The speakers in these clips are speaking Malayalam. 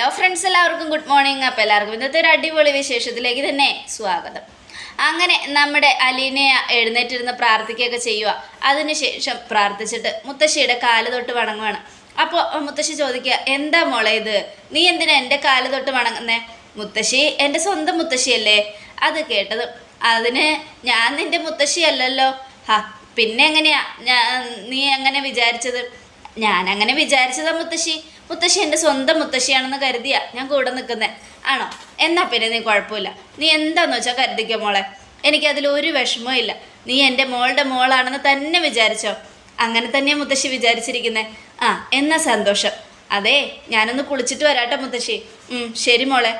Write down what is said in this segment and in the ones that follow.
ഹലോ ഫ്രണ്ട്സ് എല്ലാവർക്കും ഗുഡ് മോർണിംഗ് അപ്പോൾ എല്ലാവർക്കും ഇന്നത്തെ ഒരു അടിപൊളി വിശേഷത്തിലേക്ക് തന്നെ സ്വാഗതം. അങ്ങനെ നമ്മുടെ അലീനെ എഴുന്നേറ്റിരുന്ന് പ്രാർത്ഥിക്കുകയൊക്കെ ചെയ്യുക അതിനുശേഷം പ്രാർത്ഥിച്ചിട്ട് മുത്തശ്ശിയുടെ കാൽ തൊട്ട് വണങ്ങുവാണ്. അപ്പോൾ മുത്തശ്ശി ചോദിക്കുക എന്താ മോളെ ഇത്? നീ എന്തിനാ എന്റെ കാൽ തൊട്ട് വണങ്ങുന്നേ? മുത്തശ്ശി എന്റെ സ്വന്തം മുത്തശ്ശിയല്ലേ? അത് കേട്ടത്. അതിന് ഞാൻ നിന്റെ മുത്തശ്ശിയല്ലല്ലോ. ഹാ പിന്നെ എങ്ങനെയാ? ഞാൻ നീ എങ്ങനെ വിചാരിച്ചത്? ഞാൻ അങ്ങനെ വിചാരിച്ചതാ മുത്തശ്ശി. മുത്തശ്ശി എന്റെ സ്വന്തം മുത്തശ്ശിയാണെന്ന് കരുതിയാ ഞാൻ കൂടെ നിൽക്കുന്നത് ആണോ? എന്നാ പിന്നെ നീ കുഴപ്പമില്ല. നീ എന്താന്ന് വെച്ചാൽ കരുതിക്കോ മോളെ. എനിക്കതിൽ ഒരു വിഷമവും ഇല്ല. നീ എന്റെ മോളുടെ മോളാണെന്ന് തന്നെ വിചാരിച്ചോ. അങ്ങനെ തന്നെയാ മുത്തശ്ശി വിചാരിച്ചിരിക്കുന്നത് ആ എന്നാ സന്തോഷം. അതെ ഞാനൊന്ന് കുളിച്ചിട്ട് വരാട്ടോ മുത്തശ്ശി. ശരി മോളെ.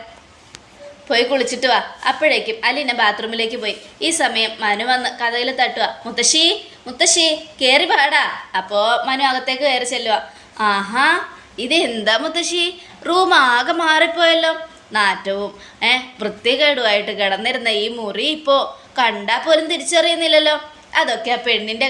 പോയി കുളിച്ചിട്ട് വാ. അപ്പോഴേക്കും അലീന ബാത്റൂമിലേക്ക് പോയി. ഈ സമയം മനു വന്ന് കഥയിൽ തട്ടുക മുത്തശ്ശി മുത്തശ്ശി കയറി പാടാ അപ്പോൾ മനു അകത്തേക്ക് കയറി ചെല്ലുക ആഹാ ഇതെന്താ മുത്തശ്ശി? റൂം ആകെ മാറിപ്പോയല്ലോ. നാറ്റവും. ഏ വൃത്തികേടുമായിട്ട് കിടന്നിരുന്ന ഈ മുറി ഇപ്പോൾ കണ്ടാൽ പോലും തിരിച്ചറിയുന്നില്ലല്ലോ. അതൊക്കെ ആ പെണ്ണിന്റെ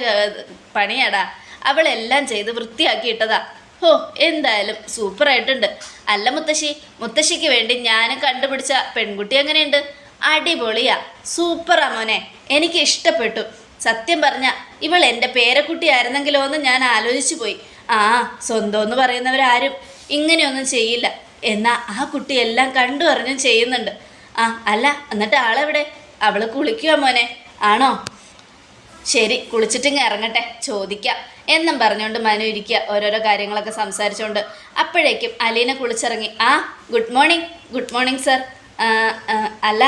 പണിയാടാ. അവളെല്ലാം ചെയ്ത് വൃത്തിയാക്കി ഇട്ടതാ ഓ എന്തായാലും സൂപ്പറായിട്ടുണ്ട്. അല്ല മുത്തശ്ശി മുത്തശ്ശിക്ക് വേണ്ടി ഞാൻ കണ്ടുപിടിച്ച പെൺകുട്ടി എങ്ങനെയുണ്ട്? അടിപൊളിയാ. സൂപ്പറാ മോനെ. എനിക്ക് ഇഷ്ടപ്പെട്ടു. സത്യം പറഞ്ഞ ഇവൾ എന്റെ പേരക്കുട്ടിയായിരുന്നെങ്കിലോ എന്ന് ഞാൻ ആലോചിച്ചു പോയി. ആ സ്വന്തം എന്ന് പറയുന്നവരാരും ഇങ്ങനെയൊന്നും ചെയ്യില്ല. എന്നാൽ ആ കുട്ടി എല്ലാം കണ്ടു അറിഞ്ഞും ചെയ്യുന്നുണ്ട്. ആ അല്ല എന്നിട്ട് ആളെവിടെ? അവൾ കുളിക്കുക മോനെ. ആണോ? ശരി കുളിച്ചിട്ടിങ്ങ് ഇറങ്ങട്ടെ. ചോദിക്കാം. എന്നും പറഞ്ഞുകൊണ്ട് മനു ഇരിക്കുക ഓരോരോ കാര്യങ്ങളൊക്കെ സംസാരിച്ചുകൊണ്ട്. അപ്പോഴേക്കും അലീന കുളിച്ചിറങ്ങി. ആ good morning good morning sir അല്ല.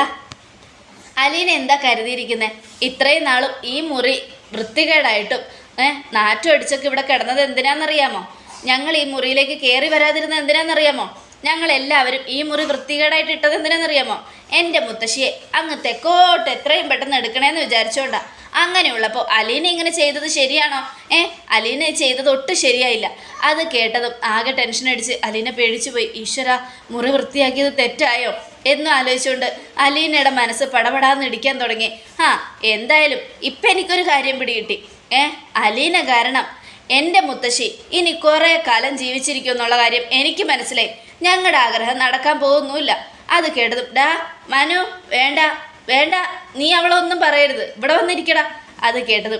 അലീന എന്താ കരുതിയിരിക്കുന്നത് ഇത്രയും നാളും ഈ മുറി വൃത്തികേടായിട്ടും ഏഹ് നാറ്റം അടിച്ചൊക്കെ ഇവിടെ കിടന്നത് എന്തിനാണെന്നറിയാമോ ഞങ്ങൾ ഈ മുറിയിലേക്ക് കയറി വരാതിരുന്നത് എന്തിനാണെന്നറിയാമോ ഞങ്ങളെല്ലാവരും ഈ മുറി വൃത്തികേടായിട്ട് ഇട്ടത് എന്തിനാണെന്നറിയാമോ എന്റെ മുത്തശ്ശിയെ അങ്ങ് തെക്കോട്ട് എത്രയും പെട്ടെന്ന് എടുക്കണേന്ന് വിചാരിച്ചോണ്ടാ. അങ്ങനെയുള്ളപ്പോൾ അലീന ഇങ്ങനെ ചെയ്തത് ശരിയാണോ? ഏ അലീന ചെയ്തത് ഒട്ടും ശരിയായില്ല. അത് കേട്ടതും ആകെ ടെൻഷൻ അടിച്ച് അലീന പേടിച്ചു പോയി. ഈശ്വര മുറി വൃത്തിയാക്കിയത് തെറ്റായോ? എന്നും ആലോചിച്ചുകൊണ്ട് അലീനയുടെ മനസ്സ് പടപടാന്ന് ഇടിക്കാൻ തുടങ്ങി. ആ എന്തായാലും ഇപ്പം എനിക്കൊരു കാര്യം പിടികിട്ടി. ഏ അലീന കാരണം എന്റെ മുത്തശ്ശി ഇനി കുറേ കാലം ജീവിച്ചിരിക്കും എന്നുള്ള കാര്യം എനിക്ക് മനസ്സിലായി. ഞങ്ങളുടെ ആഗ്രഹം നടക്കാൻ പോകുന്നുമില്ല. അത് കേട്ടതും ഡാ മനു വേണ്ട. വേണ്ട നീ അവളൊന്നും പറയരുത്. ഇവിടെ വന്നിരിക്കടാ. അത് കേട്ടത്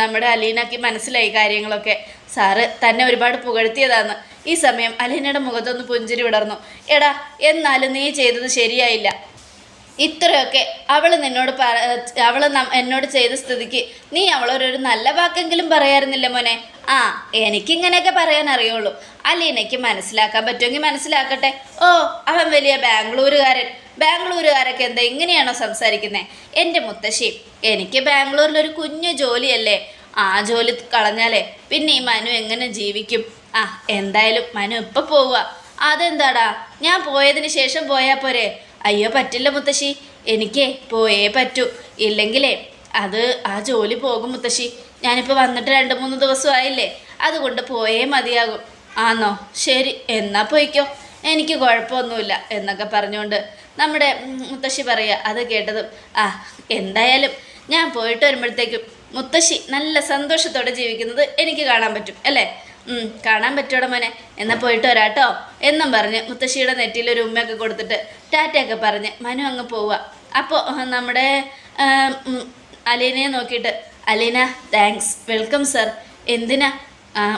നമ്മുടെ അലീനയ്ക്ക് മനസ്സിലായി കാര്യങ്ങളൊക്കെ. സാറ് തന്നെ ഒരുപാട് പുകഴ്ത്തിയതാന്ന്. ഈ സമയം അലീനയുടെ മുഖത്തൊന്ന് പുഞ്ചിരി വിടർന്നു. എടാ എന്നാലും നീ ചെയ്തത് ശരിയായില്ല. ഇത്രയൊക്കെ അവൾ നിന്നോട് പറ അവൾ എന്നോട് ചെയ്ത സ്ഥിതിക്ക് നീ അവളൊരു നല്ല വാക്കെങ്കിലും പറയാറുന്നില്ല മോനെ? ആ എനിക്കിങ്ങനെയൊക്കെ പറയാൻ അറിയുള്ളൂ. അലീനയ്ക്ക് മനസ്സിലാക്കാൻ പറ്റുമെങ്കിൽ മനസ്സിലാക്കട്ടെ. ഓ അവൻ വലിയ ബാംഗ്ലൂരുകാരൻ. ബാംഗ്ലൂരുകാരൊക്കെ എന്താ ഇങ്ങനെയാണോ സംസാരിക്കുന്നത് എന്റെ മുത്തശ്ശി എനിക്ക് ബാംഗ്ലൂരിൽ ഒരു കുഞ്ഞു ജോലിയല്ലേ? ആ ജോലി കളഞ്ഞാലേ പിന്നെ ഈ മനു എങ്ങനെ ജീവിക്കും? ആ എന്തായാലും മനു ഇപ്പം പോവുക. അതെന്താടാ? ഞാൻ പോയതിന് ശേഷം പോയാൽ പോരെ? അയ്യോ പറ്റില്ല മുത്തശ്ശി. എനിക്കേ പോയേ പറ്റൂ. ഇല്ലെങ്കിലേ അത് ആ ജോലി പോകും മുത്തശ്ശി. ഞാനിപ്പോൾ വന്നിട്ട് രണ്ട് മൂന്ന് ദിവസം ആയില്ലേ? അതുകൊണ്ട് പോയേ മതിയാകും. ആന്നോ? ശരി എന്നാ പോയിക്കോ. എനിക്ക് കുഴപ്പമൊന്നുമില്ല എന്നൊക്കെ പറഞ്ഞുകൊണ്ട് നമ്മുടെ മുത്തശ്ശി പറയുക അത് കേട്ടതും ആ എന്തായാലും ഞാൻ പോയിട്ട് വരുമ്പോഴത്തേക്കും മുത്തശ്ശി നല്ല സന്തോഷത്തോടെ ജീവിക്കുന്നത് എനിക്ക് കാണാൻ പറ്റും അല്ലേ? കാണാൻ പറ്റോടെ മോനെ എന്നാൽ പോയിട്ട് വരാട്ടോ എന്നും പറഞ്ഞ് മുത്തശ്ശിയുടെ നെറ്റിയിൽ ഒരു ഉമ്മയൊക്കെ കൊടുത്തിട്ട് ടാറ്റയൊക്കെ പറഞ്ഞ് മനു അങ്ങ് പോവുക. അപ്പോൾ നമ്മുടെ അലീനയെ നോക്കിയിട്ട് അലീന താങ്ക്സ് വെൽക്കം സർ എന്തിനാ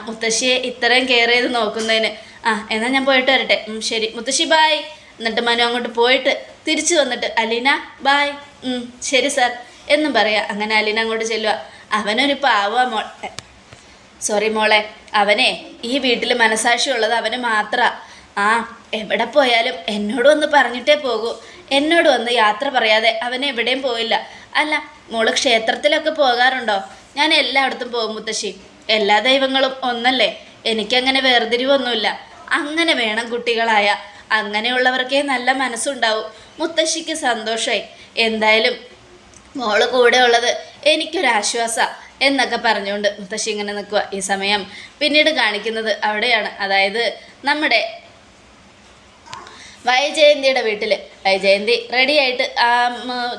മുത്തശ്ശിയെ ഇത്രയും കെയർ ചെയ്ത് നോക്കുന്നതിന്? ആ എന്നാൽ ഞാൻ പോയിട്ട് വരട്ടെ. ശരി. മുത്തശ്ശി ബായ് എന്നിട്ട് മനു അങ്ങോട്ട് പോയിട്ട് തിരിച്ചു വന്നിട്ട് അലീന ബായ് ശരി സാർ എന്നും പറയാം. അങ്ങനെ അലീന അങ്ങോട്ട് ചെല്ലുക. അവനൊരു പാവ മോൾ. സോറി മോളെ. അവനെ ഈ വീട്ടിൽ മനസാക്ഷിയുള്ളത് അവന് മാത്രമാണ് ആ എവിടെ പോയാലും എന്നോട് വന്ന് പറഞ്ഞിട്ടേ പോകൂ. എന്നോട് വന്ന് യാത്ര പറയാതെ അവൻ എവിടെയും പോയില്ല. അല്ല മോൾ ക്ഷേത്രത്തിലൊക്കെ പോകാറുണ്ടോ? ഞാൻ എല്ലായിടത്തും പോകും മുത്തശ്ശി. എല്ലാ ദൈവങ്ങളും ഒന്നല്ലേ? എനിക്കങ്ങനെ വേർതിരിവൊന്നുമില്ല. അങ്ങനെ വേണം കുട്ടികളായ. അങ്ങനെയുള്ളവർക്കേ നല്ല മനസ്സുണ്ടാവും. മുത്തശ്ശിക്ക് സന്തോഷമായി എന്തായാലും മോൾ കൂടെ ഉള്ളത് എനിക്കൊരാശ്വാസ എന്നൊക്കെ പറഞ്ഞുകൊണ്ട് മുത്തശ്ശി ഇങ്ങനെ നിൽക്കുക ഈ സമയം പിന്നീട് കാണിക്കുന്നത് അവിടെയാണ്. അതായത് നമ്മുടെ വൈജയന്തിയുടെ വീട്ടിൽ വൈജയന്തി റെഡിയായിട്ട്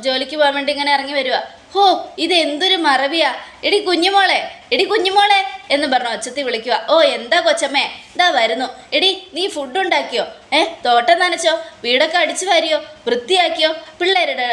ജോലിക്ക് പോകാൻ വേണ്ടി ഇങ്ങനെ ഇറങ്ങി വരിക ഹോ ഇത് എന്തൊരു മറവിയാ. എടി കുഞ്ഞുമോളെ എടി കുഞ്ഞുമോളെ എന്ന് പറഞ്ഞു ഒച്ചത്തി വിളിക്കുക ഓ എന്താ കൊച്ചമ്മേ? ഇതാ വരുന്നു. എടി നീ ഫുഡ് ഉണ്ടാക്കിയോ? ഏ തോട്ടം നനച്ചോ? വീടൊക്കെ അടിച്ചു വാരിയോ? വൃത്തിയാക്കിയോ? പിള്ളേരുടെ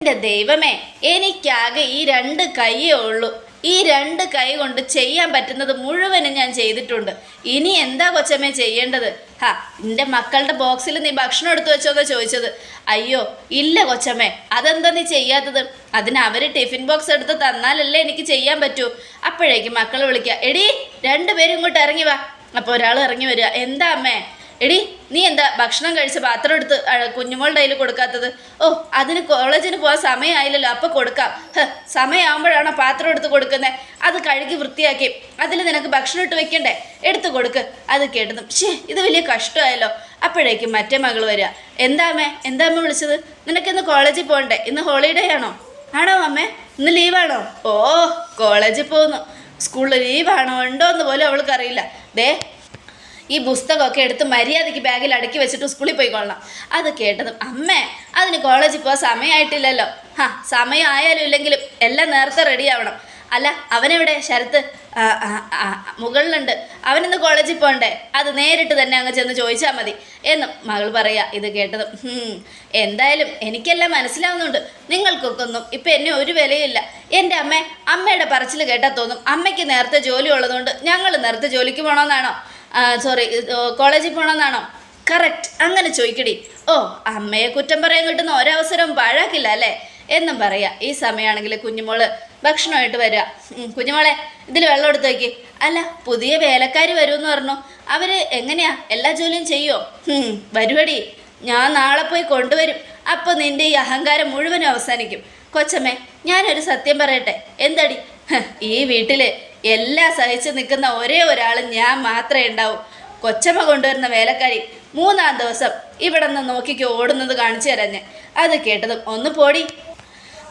എന്റെ ദൈവമേ എനിക്കാകെ ഈ രണ്ട് കൈയേ ഉള്ളൂ. ഈ രണ്ട് കൈ കൊണ്ട് ചെയ്യാൻ പറ്റുന്നത് മുഴുവനും ഞാൻ ചെയ്തിട്ടുണ്ട്. ഇനി എന്താ കൊച്ചമ്മേ ചെയ്യേണ്ടത്? ഹാ എന്റെ മക്കളുടെ ബോക്സിൽ നീ ഭക്ഷണം എടുത്തു വെച്ചോന്നാ ചോദിച്ചത്. അയ്യോ ഇല്ല കൊച്ചമ്മേ അതെന്താ നീ ചെയ്യാത്തത്? അതിന് അവർ ടിഫിൻ ബോക്സ് എടുത്ത് തന്നാലല്ലേ എനിക്ക് ചെയ്യാൻ പറ്റൂ. അപ്പോഴേക്കും മക്കൾ വിളിക്കുക എടീ രണ്ടുപേരും ഇങ്ങോട്ട് ഇറങ്ങി വാ. അപ്പോൾ ഒരാൾ ഇറങ്ങി വരിക. എന്താ അമ്മേ? എടി നീ എന്താ ഭക്ഷണം കഴിച്ച് പാത്രം എടുത്ത് കുഞ്ഞുമോളുടെ കയ്യിൽ കൊടുക്കാത്തത്? ഓ അതിന് കോളേജിന് പോകാൻ സമയമായില്ലല്ലോ അപ്പോൾ കൊടുക്കാം. സമയമാകുമ്പോഴാണോ പാത്രം എടുത്ത് കൊടുക്കുന്നത് അത് കഴുകി വൃത്തിയാക്കി. അതിൽ നിനക്ക് ഭക്ഷണം ഇട്ട് വെക്കണ്ടേ? എടുത്ത് കൊടുക്ക്. അത് കേട്ടതും ഷേ ഇത് വലിയ കഷ്ടമായല്ലോ. അപ്പോഴേക്കും മറ്റേ മകൾ വരിക. എന്താ അമ്മേ? എന്താ അമ്മ വിളിച്ചത്? നിനക്കിന്ന് കോളേജിൽ പോകണ്ടേ? ഇന്ന് ഹോളിഡേ ആണോ? ആണോ അമ്മേ? ഇന്ന് ലീവാണോ? ഓ കോളേജിൽ പോകുന്നു. സ്കൂളിൽ ലീവാണോ ഉണ്ടോ എന്ന് പോലും അവൾക്കറിയില്ല. ദേ ഈ പുസ്തകമൊക്കെ എടുത്ത് മര്യാദയ്ക്ക് ബാഗിൽ അടുക്കി വെച്ചിട്ട് സ്കൂളിൽ പോയിക്കൊള്ളാം അത് കേട്ടതും അമ്മേ അതിന് കോളേജിൽ പോകാൻ സമയമായിട്ടില്ലല്ലോ ഹാ സമയം ആയാലും ഇല്ലെങ്കിലും എല്ലാം നേരത്തെ റെഡി ആവണം. അല്ല അവനെവിടെ? ശരത്ത് മുകളിലുണ്ട്. അവനിന്ന് കോളേജിൽ പോകണ്ടേ അത് നേരിട്ട് തന്നെ അങ്ങ് ചെന്ന് ചോദിച്ചാൽ മതി. എന്നും മകൾ പറയുക ഇത് കേട്ടതും. എന്തായാലും എനിക്കെല്ലാം മനസ്സിലാവുന്നുണ്ട്. നിങ്ങൾക്കൊക്കെ ഒന്നും ഇപ്പം എന്നെ ഒരു വിലയില്ല. എന്റെ അമ്മ അമ്മയുടെ പറച്ചിൽ കേട്ടാൽ തോന്നും. അമ്മയ്ക്ക് നേരത്തെ ജോലി ഉള്ളതുകൊണ്ട് ഞങ്ങൾ നേരത്തെ ജോലിക്ക് പോകണമെന്നാണോ സോറി കോളേജിൽ പോകണമെന്നാണോ കറക്റ്റ് അങ്ങനെ ചോദിക്കടി. ഓ അമ്മയെ കുറ്റം പറയാൻ കിട്ടുന്ന ഒരവസരവും പാഴാക്കില്ല അല്ലേ? എന്നും പറയാ. ഈ സമയമാണെങ്കിൽ കുഞ്ഞുമോൾ ഭക്ഷണമായിട്ട് വരിക കുഞ്ഞുമോളെ ഇതിൽ വെള്ളം എടുത്ത് അല്ല പുതിയ വേലക്കാരി വരുമെന്ന് പറഞ്ഞു. അവർ എങ്ങനെയാ എല്ലാ ജോലിയും ചെയ്യുമോ വരുവടി. ഞാൻ നാളെ പോയി കൊണ്ടുവരും. അപ്പോൾ നിന്റെ ഈ അഹങ്കാരം മുഴുവനും അവസാനിക്കും. കൊച്ചമ്മേ ഞാനൊരു സത്യം പറയട്ടെ. എന്തടി? ഈ വീട്ടിൽ എല്ലാം സഹിച്ചു നിൽക്കുന്ന ഒരേ ഒരാൾ ഞാൻ മാത്രമേ ഉണ്ടാവൂ. കൊച്ചമ്മ കൊണ്ടുവരുന്ന വേലക്കാരി മൂന്നാം ദിവസം ഇവിടെ നിന്ന് നോക്കിക്ക് ഓടുന്നത് കാണിച്ചു തരാഞ്ഞ് അത് കേട്ടതും ഒന്ന് പോടി.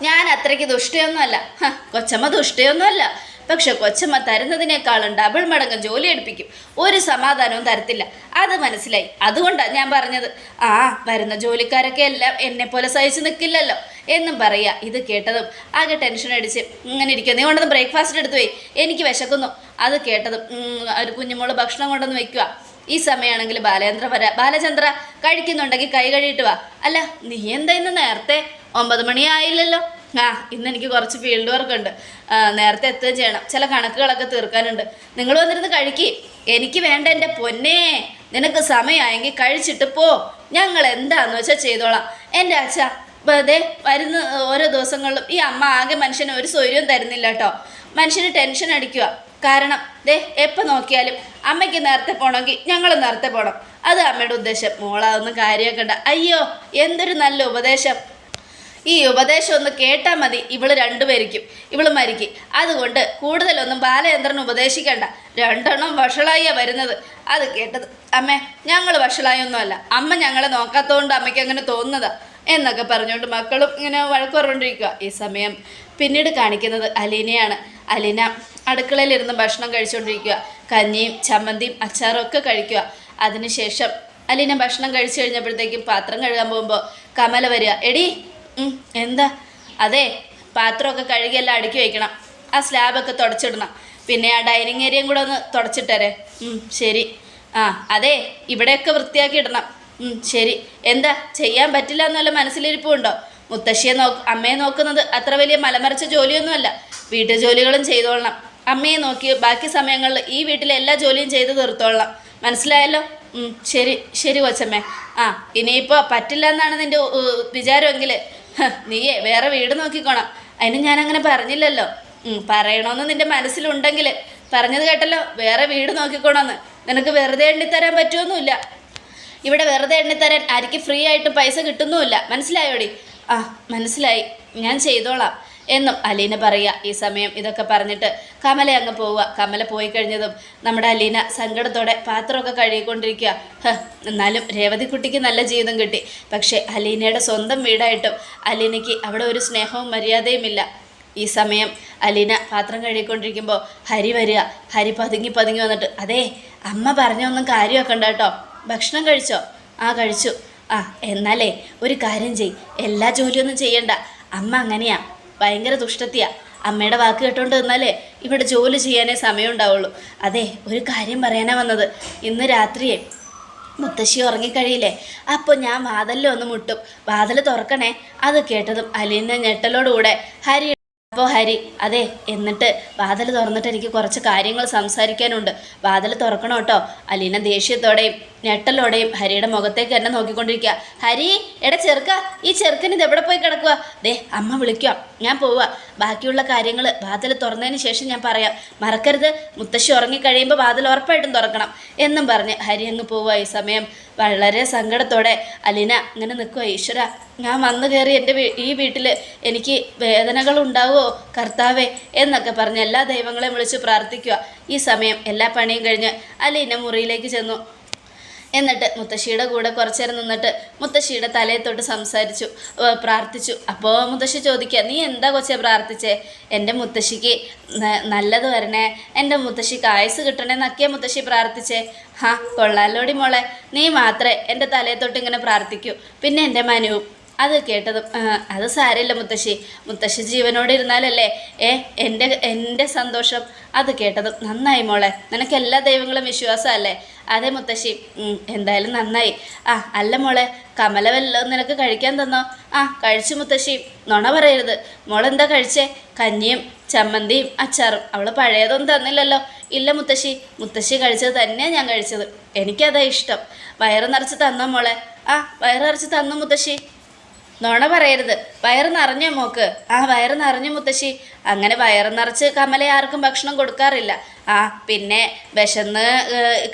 ഞാൻ അത്രയ്ക്ക് ദുഷ്ടയൊന്നുമല്ല. കൊച്ചമ്മ ദുഷ്ടയൊന്നുമല്ല. പക്ഷെ കൊച്ചമ്മ തരുന്നതിനേക്കാളും ഡബിൾ മടങ്ങ് ജോലി എടുപ്പിക്കും. ഒരു സമാധാനവും തരത്തില്ല. അത് മനസ്സിലായി. അതുകൊണ്ടാണ് ഞാൻ പറഞ്ഞത്. ആ വരുന്ന ജോലിക്കാരൊക്കെ എല്ലാം എന്നെ പോലെ സഹിച്ചു നിൽക്കില്ലല്ലോ എന്നും പറയുക. ഇത് കേട്ടതും ആകെ ടെൻഷൻ അടിച്ച് ഇങ്ങനെ ഇരിക്കുക നീ കൊണ്ടൊന്ന് ബ്രേക്ക്ഫാസ്റ്റ് എടുത്തു പോയി. എനിക്ക് വിശക്കുന്നു. അത് കേട്ടതും ഒരു കുഞ്ഞുമോൾ ഭക്ഷണം കൊണ്ടൊന്ന് വെക്കുക ഈ സമയമാണെങ്കിൽ ബാലേന്ദ്ര വരാ. ബാലചന്ദ്ര കഴിക്കുന്നുണ്ടെങ്കിൽ കൈ കഴുകിയിട്ട് വാ. അല്ല നീ എന്താ ഇന്ന് നേരത്തെ? ഒമ്പത് മണിയായില്ലല്ലോ ആ ഇന്ന് എനിക്ക് കുറച്ച് ഫീൽഡ് വർക്ക് ഉണ്ട്. നേരത്തെ എത്തുകയും ചെയ്യണം. ചില കണക്കുകളൊക്കെ തീർക്കാനുണ്ട്. നിങ്ങൾ വന്നിരുന്ന് കഴിക്കി. എനിക്ക് വേണ്ട എന്റെ പൊന്നേ. നിനക്ക് സമയമായെങ്കിൽ കഴിച്ചിട്ട് പോ. ഞങ്ങൾ എന്താന്ന് വെച്ചാൽ ചെയ്തോളാം. എന്റെ അച്ഛ അതെ വരുന്ന ഓരോ ദിവസങ്ങളിലും ഈ അമ്മ ആകെ മനുഷ്യന് ഒരു സൗകര്യവും തരുന്നില്ല കേട്ടോ മനുഷ്യന് ടെൻഷൻ അടിക്കുക. കാരണം ദേ എപ്പോൾ നോക്കിയാലും അമ്മയ്ക്ക് നേരത്തെ പോകണമെങ്കിൽ ഞങ്ങൾ നേരത്തെ പോകണം അത് അമ്മയുടെ ഉദ്ദേശം. മോളാവുന്ന കാര്യമൊക്കെ ഉണ്ട് അയ്യോ എന്തൊരു നല്ല ഉപദേശം. ഈ ഉപദേശം ഒന്ന് കേട്ടാൽ മതി. ഇവൾ രണ്ടുപേരിക്കും ഇവൾ മരിക്കും. അതുകൊണ്ട് കൂടുതലൊന്നും ബാലചന്ദ്രൻ ഉപദേശിക്കണ്ട. രണ്ടെണ്ണം വഷളായിയാ വരുന്നത്. അത് കേട്ടത്. അമ്മേ ഞങ്ങൾ വഷളായൊന്നുമല്ല. അമ്മ ഞങ്ങളെ നോക്കാത്തതുകൊണ്ട് അമ്മയ്ക്ക് അങ്ങനെ തോന്നുന്നതാ. എന്നൊക്കെ പറഞ്ഞുകൊണ്ട് മക്കളും ഇങ്ങനെ വഴക്ക് പറഞ്ഞുകൊണ്ടിരിക്കുക. ഈ സമയം പിന്നീട് കാണിക്കുന്നത് അലീനയാണ്. അലീന അടുക്കളയിലിരുന്ന് ഭക്ഷണം കഴിച്ചുകൊണ്ടിരിക്കുക. കഞ്ഞിയും ചമ്മന്തിയും അച്ചാറും ഒക്കെ കഴിക്കുക. അതിനുശേഷം അലീന ഭക്ഷണം കഴിച്ചു കഴിഞ്ഞപ്പോഴത്തേക്കും പാത്രം കഴുകാൻ പോകുമ്പോൾ കമല വരിക. എടി എന്താ? അതെ പാത്രമൊക്കെ കഴുകിയെല്ലാം അടുക്കി വയ്ക്കണം ആ സ്ലാബൊക്കെ തുടച്ചിടണം. പിന്നെ ആ ഡൈനിങ് ഏരിയയും കൂടെ ഒന്ന് തുടച്ചിട്ടരെ. ശരി. ആ അതെ ഇവിടെയൊക്കെ വൃത്തിയാക്കി ഇടണം. ശരി. എന്താ? ചെയ്യാൻ പറ്റില്ല എന്നുള്ള മനസ്സിലിരിപ്പുണ്ടോ? മുത്തശ്ശിയെ നോക്ക് അമ്മയെ നോക്കുന്നത് അത്ര വലിയ മലമറിച്ച ജോലിയൊന്നുമല്ല. വീട്ടു ജോലികളും ചെയ്തോളണം. അമ്മയെ നോക്കി ബാക്കി സമയങ്ങളിൽ ഈ വീട്ടിലെ എല്ലാ ജോലിയും ചെയ്ത് തീർത്തോളണം. മനസ്സിലായല്ലോ? ശരി ശരി കൊച്ചമ്മേ. ആ ഇനിയിപ്പോൾ പറ്റില്ല എന്നാണ് നിന്റെ വിചാരമെങ്കിൽ നീയേ വേറെ വീട് നോക്കിക്കോണം. അതിന് ഞാൻ അങ്ങനെ പറഞ്ഞില്ലല്ലോ പറയണമെന്ന് നിന്റെ മനസ്സിലുണ്ടെങ്കിൽ പറഞ്ഞത് കേട്ടല്ലോ? വേറെ വീട് നോക്കിക്കോണമെന്ന് നിനക്ക് വെറുതെ എണ്ണിത്തരാൻ പറ്റുമൊന്നുമില്ല ഇവിടെ വെറുതെ എണ്ണിത്തരാൻ ആർക്ക് ഫ്രീ ആയിട്ട് പൈസ കിട്ടുന്നുമില്ല. മനസ്സിലായോടി? ആ മനസ്സിലായി. ഞാൻ ചെയ്തോളാം എന്നും അലീന പറയുക. ഈ സമയം ഇതൊക്കെ പറഞ്ഞിട്ട് കമല അങ്ങ് പോവുക. കമല പോയി കഴിഞ്ഞതും നമ്മുടെ അലീന സങ്കടത്തോടെ പാത്രമൊക്കെ കഴുകിക്കൊണ്ടിരിക്കുക. എന്നാലും രേവതിക്കുട്ടിക്ക് നല്ല ജീവിതം കിട്ടി. പക്ഷേ അലീനയുടെ സ്വന്തം വീടായിട്ടും അലീനയ്ക്ക് അവിടെ ഒരു സ്നേഹവും മര്യാദയുമില്ല ഈ സമയം അലീന പാത്രം കഴുകിക്കൊണ്ടിരിക്കുമ്പോൾ ഹരി വരിക. ഹരി പതുങ്ങി പതുങ്ങി വന്നിട്ട് അതേ അമ്മ പറഞ്ഞൊന്നും കാര്യമാക്കണ്ട കേട്ടോ. ഭക്ഷണം കഴിച്ചോ? ആ കഴിച്ചു. ആ എന്നാലേ ഒരു കാര്യം ചെയ് എല്ലാ ജോലിയൊന്നും ചെയ്യണ്ട. അമ്മ അങ്ങനെയാ. ഭയങ്കര ദുഷ്ടത്തിയാ. അമ്മയുടെ വാക്ക് കേട്ടോണ്ട് നിന്നാലേ ഇവിടെ ജോലി ചെയ്യാനേ സമയം ഉണ്ടാവുള്ളൂ അതെ ഒരു കാര്യം പറയാനാ വന്നത്. ഇന്ന് രാത്രിയെ മുത്തശ്ശി ഉറങ്ങിക്കഴിയില്ലേ? അപ്പോൾ ഞാൻ വാതിലിൽ ഒന്ന് മുട്ടും. വാതിൽ തുറക്കണേ. അത് കേട്ടതും അലീന ഞെട്ടലോടുകൂടെ. ഹരി അപ്പോൾ ഹരി അതെ എന്നിട്ട് വാതിൽ തുറന്നിട്ട് എനിക്ക് കുറച്ച് കാര്യങ്ങൾ സംസാരിക്കാനുണ്ട്. വാതിൽ തുറക്കണം കേട്ടോ. അലീന ദേഷ്യത്തോടെയും ഞെട്ടലോടെയും ഹരിയുടെ മുഖത്തേക്ക് തന്നെ നോക്കിക്കൊണ്ടിരിക്കുക. ഹരി എടാ ചെറുക്ക ഈ ചെറുക്കൻ ഇത് എവിടെ പോയി കിടക്കുക ദേ അമ്മ വിളിക്കുക ഞാൻ പോവുക ബാക്കിയുള്ള കാര്യങ്ങൾ വാതിൽ തുറന്നതിന് ശേഷം ഞാൻ പറയാം. മറക്കരുത്. മുത്തശ്ശി ഉറങ്ങിക്കഴിയുമ്പോൾ വാതിൽ ഉറപ്പായിട്ടും തുറക്കണം എന്നും പറഞ്ഞ് ഹരി അങ്ങ് പോവുക ഈ സമയം. വളരെ സങ്കടത്തോടെ അലീന ഇങ്ങനെ നിൽക്കുക ഈശ്വര. ഞാൻ വന്നു കയറി എന്റെ ഈ വീട്ടിൽ എനിക്ക് വേദനകൾ ഉണ്ടാവുമോ കർത്താവേ? എന്നൊക്കെ പറഞ്ഞ് എല്ലാ ദൈവങ്ങളെയും വിളിച്ച് പ്രാർത്ഥിക്കുക ഈ സമയം എല്ലാ പണിയും കഴിഞ്ഞ് അലീന മുറിയിലേക്ക് ചെന്നു. എന്നിട്ട് മുത്തശ്ശിയുടെ കൂടെ കുറച്ചു നേരം നിന്നിട്ട് മുത്തശ്ശിയുടെ തലയെ തൊട്ട് സംസാരിച്ചു പ്രാർത്ഥിച്ചു. അപ്പോൾ മുത്തശ്ശി ചോദിക്കുക നീ എന്താ കൊച്ചെ പ്രാർത്ഥിച്ചേ? എന്റെ മുത്തശ്ശിക്ക് നല്ലത് വരണേ. എന്റെ മുത്തശ്ശിക്ക് ആയുസ് കിട്ടണേന്നൊക്കെയാ മുത്തശ്ശി പ്രാർത്ഥിച്ചേ. ഹാ കൊള്ളാലോടി മോളെ. നീ മാത്രമേ എന്റെ തലയെ തൊട്ട് ഇങ്ങനെ പ്രാർത്ഥിക്കൂ. പിന്നെ എന്റെ മനുവും. അത് കേട്ടതും "ആ, അത് സാരമില്ല മുത്തശ്ശി. മുത്തശ്ശി ജീവനോടെ ഇരുന്നാലല്ലേ? ഏ എന്റെ എന്റെ സന്തോഷം. അത് കേട്ടതും നന്നായി മോളെ. നിനക്ക് എല്ലാ ദൈവങ്ങളും വിശ്വാസമല്ലേ? അതെ മുത്തശ്ശി. എന്തായാലും നന്നായി. ആ അല്ല മോളെ കമല വല്ലതും നിനക്ക് കഴിക്കാൻ തന്നോ? ആ കഴിച്ചു മുത്തശ്ശി. നുണ പറയരുത്. മോളെന്താ കഴിച്ചേ? കഞ്ഞിയും ചമ്മന്തിയും അച്ചാറും. അവൾ പഴയതൊന്നും തന്നില്ലല്ലോ. ഇല്ല മുത്തശ്ശി. മുത്തശ്ശി കഴിച്ചത് തന്നെയാണ് ഞാൻ കഴിച്ചത്. എനിക്കതാ ഇഷ്ടം. വയറ് നിറച്ച് തന്നോ മോളെ? ആ വയറ് നിറച്ച് തന്നു മുത്തശ്ശി. നുണ പറയരുത്. വയറ് നിറഞ്ഞോ മോക്ക്? ആ വയറ് നിറഞ്ഞു മുത്തശ്ശി. അങ്ങനെ വയറ് നിറച്ച് കമല ആർക്കും ഭക്ഷണം കൊടുക്കാറില്ല. ആ പിന്നെ വിശന്ന്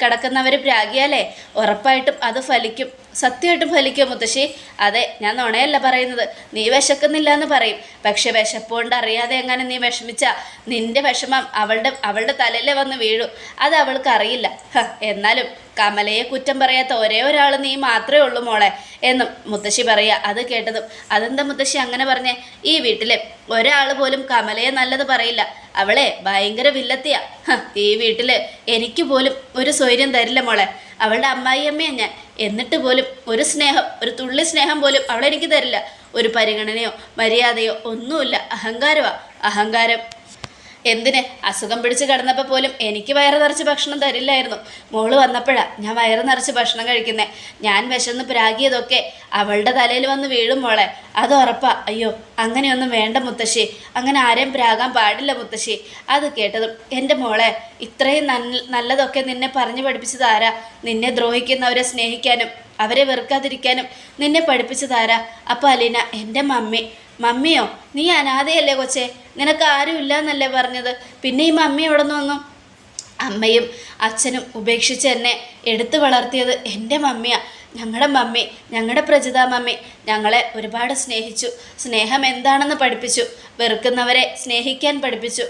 കിടക്കുന്നവർ പ്രാഗിയാലേ? ഉറപ്പായിട്ടും അത് ഫലിക്കും. സത്യമായിട്ടും ഫലിക്കും മുത്തശ്ശി. അതെ ഞാൻ നുണയല്ല പറയുന്നത്. നീ വിശക്കുന്നില്ല എന്ന് പറയും. പക്ഷെ വിശപ്പുകൊണ്ട് അറിയാതെ എങ്ങനെ നീ വിഷമിച്ച? നിന്റെ വിഷമം അവളുടെ അവളുടെ തലയിലെ വന്ന് വീഴും. അത് അവൾക്ക് അറിയില്ല. എന്നാലും കമലയെ കുറ്റം പറയാത്ത ഒരേ ഒരാൾ നീ മാത്രമേ ഉള്ളൂ മോളെ എന്നും മുത്തശ്ശി പറയുക അത് കേട്ടതും അതെന്താ മുത്തശ്ശി അങ്ങനെ പറഞ്ഞേ? ഈ വീട്ടിലെ ഒരാൾ പോലും കമലയെ നല്ലത് പറയില്ല. അവളെ ഭയങ്കര വില്ലത്തിയാ. ഈ വീട്ടിൽ എനിക്ക് പോലും ഒരു സ്വൈര്യം തരില്ല മോളെ. അവളുടെ അമ്മായിയമ്മയാണ് ഞാൻ. എന്നിട്ട് പോലും ഒരു സ്നേഹം ഒരു തുള്ളി സ്നേഹം പോലും അവളെനിക്ക് തരില്ല. ഒരു പരിഗണനയോ മര്യാദയോ ഒന്നുമില്ല. അഹങ്കാരമാ. അഹങ്കാരം എന്തിന്? അസുഖം പിടിച്ച് കിടന്നപ്പോൾ പോലും എനിക്ക് വയറ് നിറച്ച് ഭക്ഷണം തരില്ലായിരുന്നു. മോൾ വന്നപ്പോഴാണ് ഞാൻ വയറ് നിറച്ച് ഭക്ഷണം കഴിക്കുന്നത് ഞാൻ വിശന്ന് പ്രാഗിയതൊക്കെ അവളുടെ തലയിൽ വന്ന് വീഴും മോളെ. അത് ഉറപ്പാ. അയ്യോ അങ്ങനെയൊന്നും വേണ്ട മുത്തശ്ശി. അങ്ങനെ ആരെയും പ്രാകാൻ പാടില്ല മുത്തശ്ശി. അത് കേട്ടതും എന്റെ മോളെ ഇത്രയും നല്ലതൊക്കെ നിന്നെ പറഞ്ഞു പഠിപ്പിച്ചത് ആരാ നിന്നെ ദ്രോഹിക്കുന്നവരെ സ്നേഹിക്കാനും അവരെ വെറുക്കാതിരിക്കാനും നിന്നെ പഠിപ്പിച്ചതാരാ? അപ്പോൾ അലീന എന്റെ മമ്മി മമ്മിയോ നീ അനാഥയല്ലേ കൊച്ചേ? നിനക്ക് ആരും ഇല്ല എന്നല്ലേ പറഞ്ഞത്. പിന്നെ ഈ മമ്മി എവിടെ നിന്ന് വന്നു? അമ്മയും അച്ഛനും ഉപേക്ഷിച്ച് എന്നെ എടുത്തു വളർത്തിയത് എന്റെ മമ്മിയാ. ഞങ്ങളുടെ മമ്മി ഞങ്ങളുടെ പ്രജിത മമ്മി ഞങ്ങളെ ഒരുപാട് സ്നേഹിച്ചു. സ്നേഹം എന്താണെന്ന് പഠിപ്പിച്ചു. വെറുക്കുന്നവരെ സ്നേഹിക്കാൻ പഠിപ്പിച്ചു.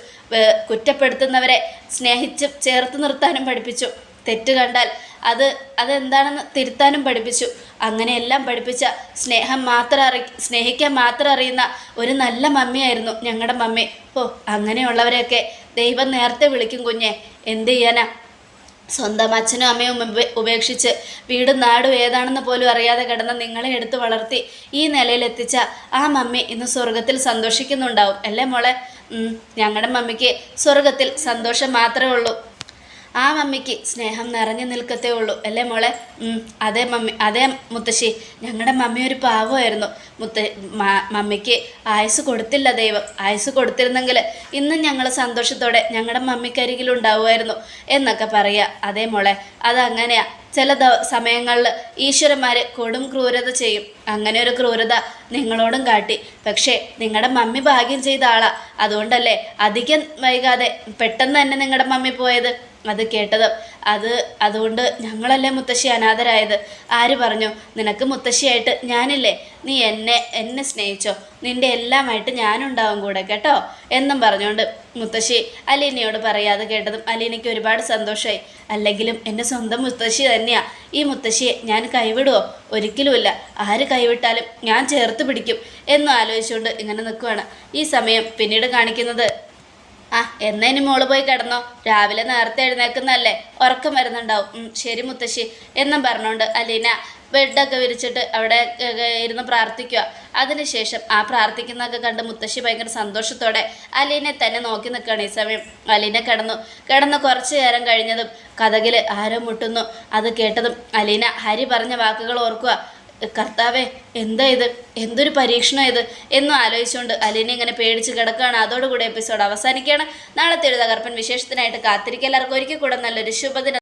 കുറ്റപ്പെടുത്തുന്നവരെ സ്നേഹിച്ച് ചേർത്ത് നിർത്താനും പഠിപ്പിച്ചു. തെറ്റ് കണ്ടാൽ അത് അതെന്താണെന്ന് തിരുത്താനും പഠിപ്പിച്ചു. അങ്ങനെയെല്ലാം പഠിപ്പിച്ച സ്നേഹം മാത്രം അറി സ്നേഹിക്കാൻ മാത്രം അറിയുന്ന ഒരു നല്ല മമ്മിയായിരുന്നു ഞങ്ങളുടെ മമ്മി. ഓ അങ്ങനെയുള്ളവരെയൊക്കെ ദൈവം നേരത്തെ വിളിക്കും കുഞ്ഞെ. എന്ത് ചെയ്യാനാ? സ്വന്തം അച്ഛനും അമ്മയും ഉപേ- ഉപേക്ഷിച്ച് വീടും നാടും ഏതാണെന്ന് പോലും അറിയാതെ കിടന്ന നിങ്ങളെ എടുത്ത് വളർത്തി ഈ നിലയിലെത്തിച്ച ആ മമ്മി ഇന്ന് സ്വർഗത്തിൽ സന്തോഷിക്കുന്നുണ്ടാവും. അല്ലേ മോളെ? ഞങ്ങളുടെ മമ്മിക്ക് സ്വർഗത്തിൽ സന്തോഷം മാത്രമേ ഉള്ളൂ. ആ മമ്മിക്ക് സ്നേഹം നിറഞ്ഞു നിൽക്കത്തേ ഉള്ളൂ. അല്ലേ മോളെ? അതേ മമ്മി അതേ മുത്തശ്ശി. ഞങ്ങളുടെ മമ്മി ഒരു പാവമായിരുന്നു. മുത്ത മമ്മിക്ക് ആയുസ് കൊടുത്തില്ല ദൈവം. ആയുസ് കൊടുത്തിരുന്നെങ്കിൽ ഇന്നും ഞങ്ങൾ സന്തോഷത്തോടെ ഞങ്ങളുടെ മമ്മിക്കരികിൽ ഉണ്ടാവുമായിരുന്നു എന്നൊക്കെ പറയുക അതേ മോളെ അതങ്ങനെയാ. ചില സമയങ്ങളിൽ ഈശ്വരന്മാർ കൊടും ക്രൂരത ചെയ്യും. അങ്ങനെ ഒരു ക്രൂരത നിങ്ങളോടും കാട്ടി. പക്ഷേ നിങ്ങളുടെ മമ്മി ഭാഗ്യം ചെയ്ത ആളാ. അതുകൊണ്ടല്ലേ അധികം വൈകാതെ പെട്ടെന്ന് തന്നെ നിങ്ങളുടെ മമ്മി പോയത്? അത് കേട്ടത് അത് അതുകൊണ്ട് ഞങ്ങളല്ലേ മുത്തശ്ശി അനാഥരായത്? ആര് പറഞ്ഞു നിനക്ക് മുത്തശ്ശിയായിട്ട് ഞാനില്ലേ? നീ എന്നെ എന്നെ സ്നേഹിച്ചോ? നിന്റെ എല്ലാമായിട്ട് ഞാനുണ്ടാവും കൂടെ കേട്ടോ? എന്നും പറഞ്ഞുകൊണ്ട് മുത്തശ്ശി അലീനയോട് പറയാതെ കേട്ടതും അലീനയ്ക്ക് ഒരുപാട് സന്തോഷമായി അല്ലെങ്കിലും എന്റെ സ്വന്തം മുത്തശ്ശി തന്നെയാ. ഈ മുത്തശ്ശിയെ ഞാൻ കൈവിടുമോ ഒരിക്കലുമില്ല. ആര് കൈവിട്ടാലും ഞാൻ ചേർത്ത് പിടിക്കും എന്നും ആലോചിച്ചുകൊണ്ട് ഇങ്ങനെ നിൽക്കുവാണ്. ഈ സമയം പിന്നീട് കാണിക്കുന്നത് ആ എന്നാ മോൾ പോയി കിടന്നോ? രാവിലെ നേരത്തെ എഴുന്നേക്കുന്നല്ലേ ഉറക്കം വരുന്നുണ്ടാവും. ശരി മുത്തശ്ശി എന്നും പറഞ്ഞുകൊണ്ട് അലീന ബെഡൊക്കെ വിരിച്ചിട്ട് അവിടെ ഇരുന്ന് പ്രാർത്ഥിക്കുക. അതിനുശേഷം ആ പ്രാർത്ഥിക്കുന്നതൊക്കെ കണ്ട് മുത്തശ്ശി ഭയങ്കര സന്തോഷത്തോടെ അലീനെ തന്നെ നോക്കി നിൽക്കുകയാണ് ഈ സമയം. അലീനെ കിടന്നു. കിടന്ന് കുറച്ച് നേരം കഴിഞ്ഞതും കഥകിൽ ആരോ മുട്ടുന്നു. അത് കേട്ടതും അലീന ഹരി പറഞ്ഞ വാക്കുകൾ ഓർക്കുക. കർത്താവേ എന്താ ഇത്? എന്തൊരു പരീക്ഷണം ഇത്? എന്നും ആലോചിച്ചുകൊണ്ട് അലീന ഇങ്ങനെ പേടിച്ച് കിടക്കുകയാണ്. അതോടുകൂടി എപ്പിസോഡ് അവസാനിക്കുകയാണ്. നാളത്തെ ഒരു തകർപ്പൻ വിശേഷത്തിനായിട്ട് കാത്തിരിക്കുക. എല്ലാവർക്കും ഒരിക്കൽ കൂടെ നല്ലൊരു ശുഭദിനം.